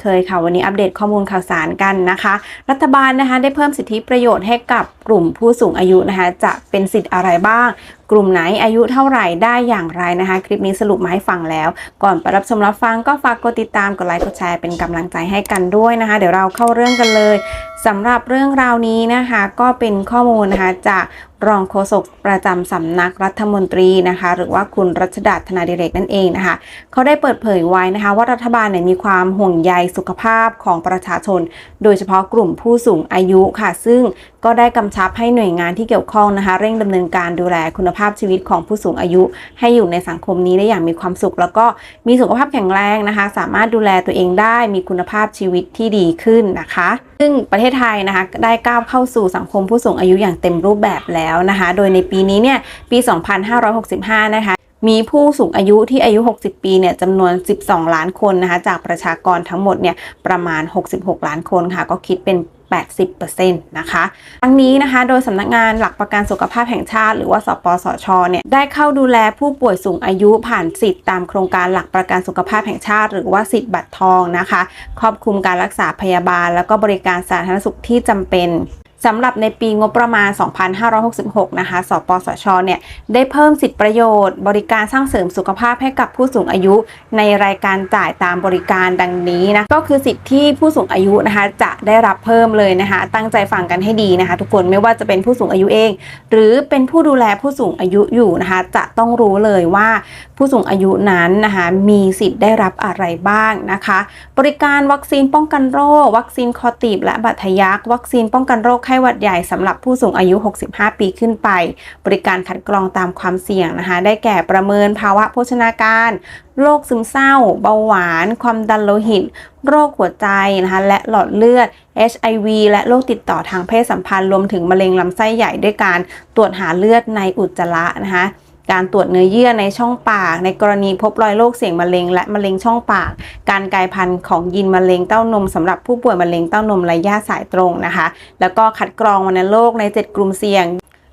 เคยค่ะวันนี้อัปเดตข้อมูลข่าวสารกันนะคะ รัฐบาลนะคะได้เพิ่มสิทธิประโยชน์ให้กับกลุ่มผู้สูงอายุนะคะ จะเป็นสิทธิ์อะไรบ้าง กลุ่มไหนอายุเท่าไหร่ได้อย่างไรนะคะ คลิปนี้สรุปมาให้ฟังแล้ว ก่อนไปรับชมรับฟังก็ฝากกดติดตามกดไลค์กดแชร์เป็นกำลังใจให้กันด้วยนะคะ เดี๋ยวเราเข้าเรื่องกันเลยสำหรับเรื่องราวนี้นะคะ ก็เป็นข้อมูลนะคะจาก รองโฆษกประจำสำนักรัฐมนตรีนะคะ หรือว่าคุณรัชดาธนาดิเรกนั่นเองนะคะเขาได้เปิดเผยไว้นะคะว่ารัฐบาลเนี่ยมีความห่วงใยสุขภาพของประชาชน โดยเฉพาะกลุ่มผู้สูงอายุค่ะ ซึ่งก็ได้กำชับให้หน่วยงานที่เกี่ยวข้องนะคะ เร่งดำเนินการดูแลคุณภาพชีวิตของผู้สูงอายุ ให้อยู่ในสังคมนี้ได้อย่างมีความสุข แล้วก็มีสุขภาพแข็งแรงนะคะ สามารถดูแลตัวเองได้มีคุณภาพชีวิตที่ดีขึ้นนะคะ ซึ่งประเทศไทยนะคะได้ก้าวเข้าสู่สังคมผู้สูงอายุอย่างเต็มรูปแบบแล้วนะคะ โดยในปีนี้เนี่ยปี 2565 นะคะมีผู้สูงอายุที่อายุ 60 ปีเนี่ยจำนวน 12 ล้านคนนะคะจากประชากรทั้งหมดเนี่ยประมาณ 66 ล้านคนค่ะ ก็คิดเป็น 80%นะคะทั้งนี้นะคะโดยสำนักงานหลักประกันสุขภาพแห่งชาติ หรือว่าสปสชเนี่ยได้เข้าดูแลผู้ป่วยสูงอายุผ่านสิทธิ์ตามโครงการหลักประกันสุขภาพแห่งชาติ หรือว่าสิทธิ์บัตรทองนะคะ ครอบคลุมการรักษาพยาบาล แล้วก็บริการสาธารณสุขที่จำเป็น สำหรับในปีงบประมาณ 2566 นะคะ สปสช เนี่ย ได้เพิ่มสิทธิประโยชน์ บริการสร้างเสริมสุขภาพให้กับผู้สูงอายุ ในรายการจ่ายตามบริการดังนี้นะ ก็คือสิทธิที่ผู้สูงอายุนะคะ จะได้รับเพิ่มเลยนะคะ ตั้งใจฟังกันให้ดีนะคะ ทุกคน ไม่ว่าจะเป็นผู้สูงอายุเอง หรือเป็นผู้ดูแลผู้สูงอายุอยู่นะคะ จะต้องรู้เลยว่าผู้สูงอายุนั้นนะคะ มีสิทธิ์ได้รับอะไรบ้างนะคะ บริการวัคซีนป้องกันโรค วัคซีนคอตีบและบัตรทะยัก วัคซีนป้องกันโรคไข้หวัดใหญ่สำหรับผู้สูงอายุ 65 ปีขึ้นไป บริการคัดกรองตามความเสี่ยงนะคะ ได้แก่ประเมินภาวะโภชนาการโรคซึมเศร้า เบาหวาน ความดันโลหิต โรคหัวใจนะคะและหลอดเลือด HIV และโรคติดต่อทางเพศสัมพันธ์รวมถึงมะเร็งลำไส้ใหญ่ด้วยการตรวจหาเลือดในอุจจาระนะคะ การตรวจเนื้อเยื่อในช่องปาก ในกรณีพบรอยโรคเสี่ยงมะเร็ง และมะเร็งช่องปาก การกลายพันธุ์ของยีนมะเร็งเต้านมสำหรับผู้ป่วยมะเร็งเต้านมระยะสายตรงนะคะ แล้วก็คัดกรองวัณโรคใน 7 กลุ่มเสี่ยง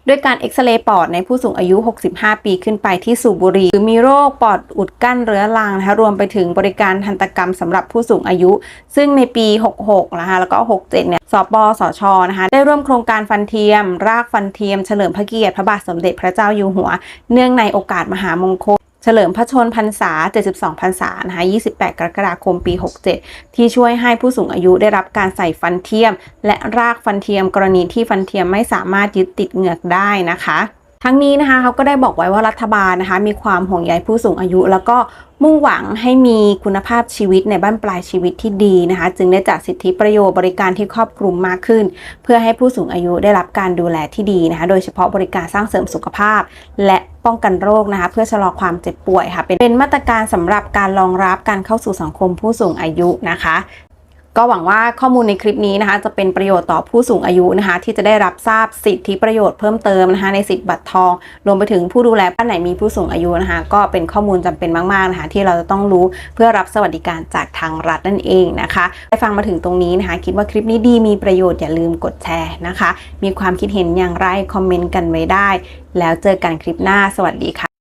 ด้วยการเอ็กซเรย์ปอดในผู้สูงอายุ 65 ปีขึ้นไปที่สูบบุหรี่หรือมีโรคปอดอุดกั้นเรื้อรังนะคะรวมไปถึงบริการทันตกรรมสำหรับผู้สูงอายุ ซึ่งในปี 66 นะคะแล้วก็ 67 เนี่ย สปสช นะคะได้ร่วมโครงการฟันเทียม รากฟันเทียมเฉลิมพระเกียรติพระบาทสมเด็จพระเจ้าอยู่หัว เนื่องในโอกาสมหามงคล เฉลิมพระชนพรรษา 72 พรรษานะคะ28 กรกฎาคมปี 67 ที่ช่วยให้ผู้สูงอายุได้รับการใส่ฟันเทียม และรากฟันเทียมกรณีที่ฟันเทียมไม่สามารถยึดติดเหงือกได้นะคะ ทั้งนี้นะคะเขาก็ได้บอกไว้ว่ารัฐบาลนะคะ มีความห่วงใยผู้สูงอายุ แล้วก็มุ่งหวังให้มีคุณภาพชีวิตในบ้านปลายชีวิตที่ดีนะคะ จึงได้จัดสิทธิประโยชน์บริการที่ครอบคลุมมากขึ้น เพื่อให้ผู้สูงอายุได้รับการดูแลที่ดีนะคะ โดยเฉพาะบริการสร้างเสริมสุขภาพ และป้องกันโรคนะคะ เพื่อชะลอความเจ็บป่วยค่ะ เป็นมาตรการสำหรับการรองรับการเข้าสู่สังคมผู้สูงอายุนะคะ ก็หวังว่าข้อมูลในคลิปนี้นะคะจะเป็นประโยชน์ต่อผู้สูงอายุนะคะ ที่จะได้รับทราบสิทธิประโยชน์เพิ่มเติมนะคะในสิทธิบัตรทอง รวมไปถึงผู้ดูแลบ้านไหนมีผู้สูงอายุนะคะ ก็เป็นข้อมูลจำเป็นมากๆนะคะที่เราจะต้องรู้เพื่อรับสวัสดิการจากทางรัฐนั่นเองนะคะได้ฟังมาถึงตรงนี้นะคะ คิดว่าคลิปนี้ดีมีประโยชน์อย่าลืมกดแชร์นะคะ มีความคิดเห็นอย่างไรคอมเมนต์กันไว้ได้ แล้วเจอกันคลิปหน้าสวัสดีค่ะ